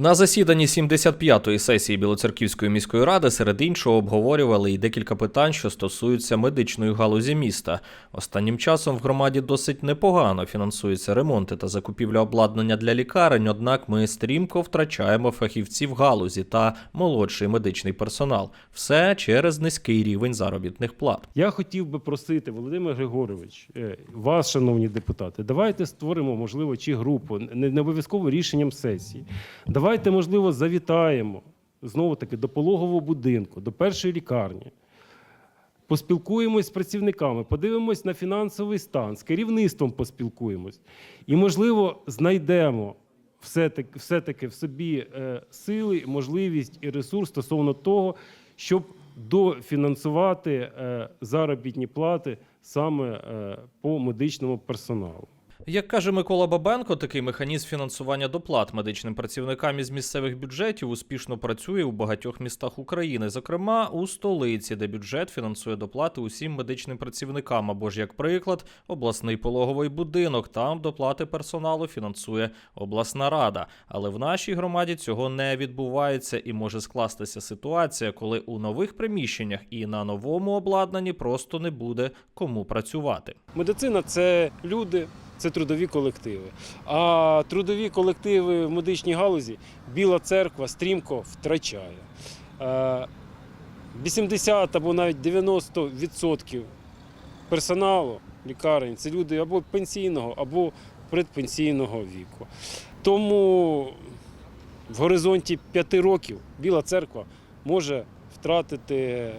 На засіданні 75-ї сесії Білоцерківської міської ради серед іншого обговорювали і декілька питань, що стосуються медичної галузі міста. Останнім часом в громаді досить непогано фінансуються ремонти та закупівля обладнання для лікарень. Однак ми стрімко втрачаємо фахівців галузі та молодший медичний персонал. Все через низький рівень заробітних плат. Я хотів би просити, Володимир Григорович, е, вас, шановні депутати, давайте створимо, можливо, чи групу, не, не обов'язково рішенням сесії. Давайте, можливо, завітаємо знову таки до пологового будинку, до першої лікарні. Поспілкуємось з працівниками, подивимось на фінансовий стан, з керівництвом поспілкуємось. І, можливо, знайдемо все-таки, все-таки в собі е, сили, можливість і ресурс стосовно того, щоб дофінансувати е, заробітні плати саме е, по медичному персоналу. Як каже Микола Бабенко, такий механізм фінансування доплат медичним працівникам із місцевих бюджетів успішно працює у багатьох містах України, зокрема у столиці, де бюджет фінансує доплати усім медичним працівникам. Або ж, як приклад, обласний пологовий будинок. Там доплати персоналу фінансує обласна рада. Але в нашій громаді цього не відбувається і може скластися ситуація, коли у нових приміщеннях і на новому обладнанні просто не буде кому працювати. Медицина це люди, це трудові колективи. А трудові колективи в медичній галузі Біла церква стрімко втрачає. Е, 80 або навіть 90% персоналу лікарень це люди або пенсійного, або предпенсійного віку. Тому в горизонті 5 років Біла церква може втратити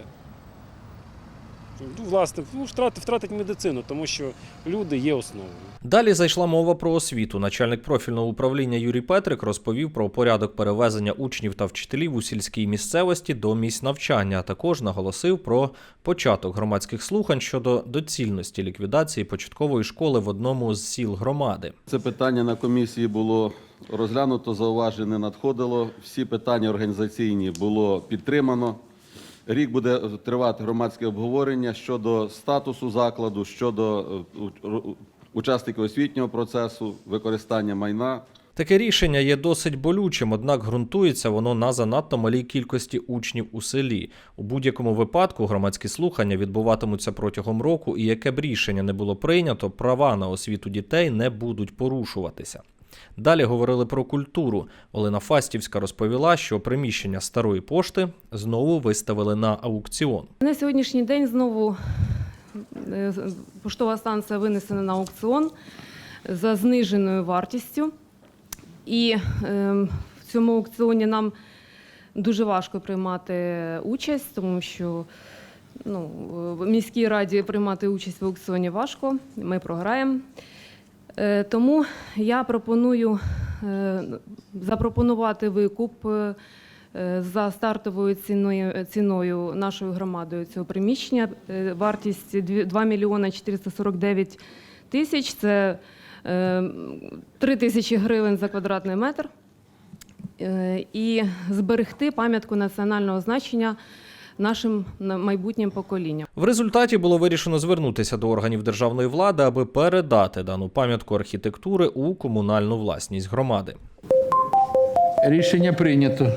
власне, ну, втратить, втратить медицину, тому що люди є основою. Далі зайшла мова про освіту. Начальник профільного управління Юрій Петрик розповів про порядок перевезення учнів та вчителів у сільській місцевості до місць навчання, а також наголосив про початок громадських слухань щодо доцільності ліквідації початкової школи в одному з сіл громади. Це питання на комісії було розглянуто, зауважень не надходило. Всі питання організаційні було підтримано. Рік буде тривати громадське обговорення щодо статусу закладу, щодо е, учасників освітнього процесу, використання майна. Таке рішення є досить болючим, однак ґрунтується воно на занадто малій кількості учнів у селі. У будь-якому випадку громадські слухання відбуватимуться протягом року, і яке б рішення не було прийнято, права на освіту дітей не будуть порушуватися. Далі говорили про культуру. Олена Фастівська розповіла, що приміщення старої пошти знову виставили на аукціон. На сьогоднішній день знову е, поштова станція винесена на аукціон за зниженою вартістю. І е, в цьому аукціоні нам дуже важко приймати участь, тому що ну, в міській раді приймати участь в аукціоні важко, ми програємо. Е, Тому я пропоную е, запропонувати викуп е, за стартовою ціною, ціною нашою громадою цього приміщення. Вартість дві- 2 мільйона 449 тисяч. Це 3 тисячі гривень за квадратний метр. І зберегти пам'ятку національного значення нашим майбутнім поколінням. В результаті було вирішено звернутися до органів державної влади, аби передати дану пам'ятку архітектури у комунальну власність громади. Рішення прийнято.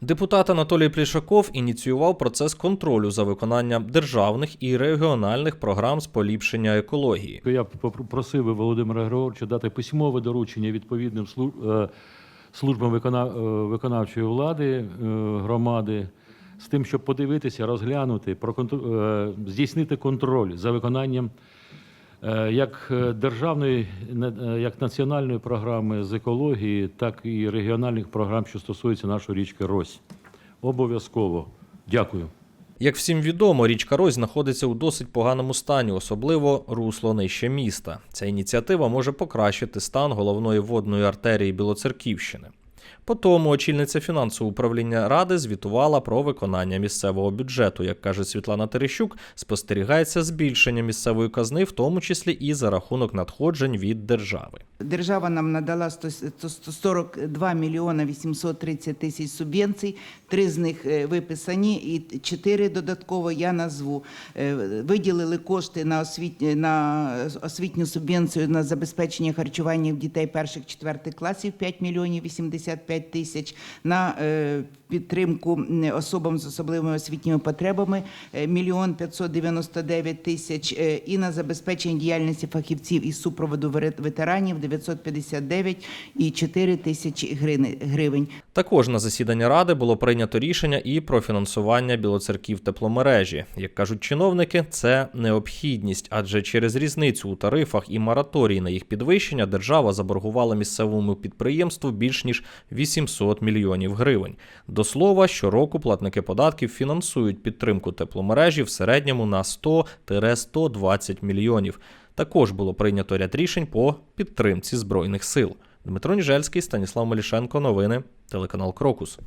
Депутат Анатолій Плішаков ініціював процес контролю за виконанням державних і регіональних програм з поліпшення екології. Я б попр- просив би Володимира Григоровича дати письмове доручення відповідним е, службам викона- е, виконавчої влади е, громади з тим, щоб подивитися, розглянути, е, здійснити контроль за виконанням е, як е, державної, як національної програми з екології, так і регіональних програм, що стосуються нашої річки Рось. Обов'язково. Дякую. Як всім відомо, річка Рось знаходиться у досить поганому стані, особливо русло нижче міста. Ця ініціатива може покращити стан головної водної артерії Білоцерківщини. По тому очільниця фінансового управління ради звітувала про виконання місцевого бюджету. Як каже Світлана Терещук, спостерігається збільшення місцевої казни, в тому числі і за рахунок надходжень від держави. Держава нам надала 100 142 мільйона 830 тисяч субвенцій. Три з них е, виписані, і чотири додатково я назву. Е, Виділили кошти на освіт... на освітню субвенцію на забезпечення харчування дітей перших четвертих класів 5 мільйонів 80 55 тисяч, на е, підтримку особам з особливими освітніми потребами е, мільйон 599 тисяч е, і на забезпечення діяльності фахівців із супроводу ветеранів 959 і 4 тисячі гривень-. Також на засіданні ради було прийнято рішення і про фінансування білоцерків тепломережі. Як кажуть чиновники, це необхідність, адже через різницю у тарифах і мораторій на їх підвищення держава заборгувала місцевому підприємству більш ніж 800 мільйонів гривень. До слова, щороку платники податків фінансують підтримку тепломережі в середньому на 100-120 мільйонів. Також було прийнято ряд рішень по підтримці збройних сил. Дмитро Ніжельський, Станіслав Малішенко, Новини. Телеканал Крокус.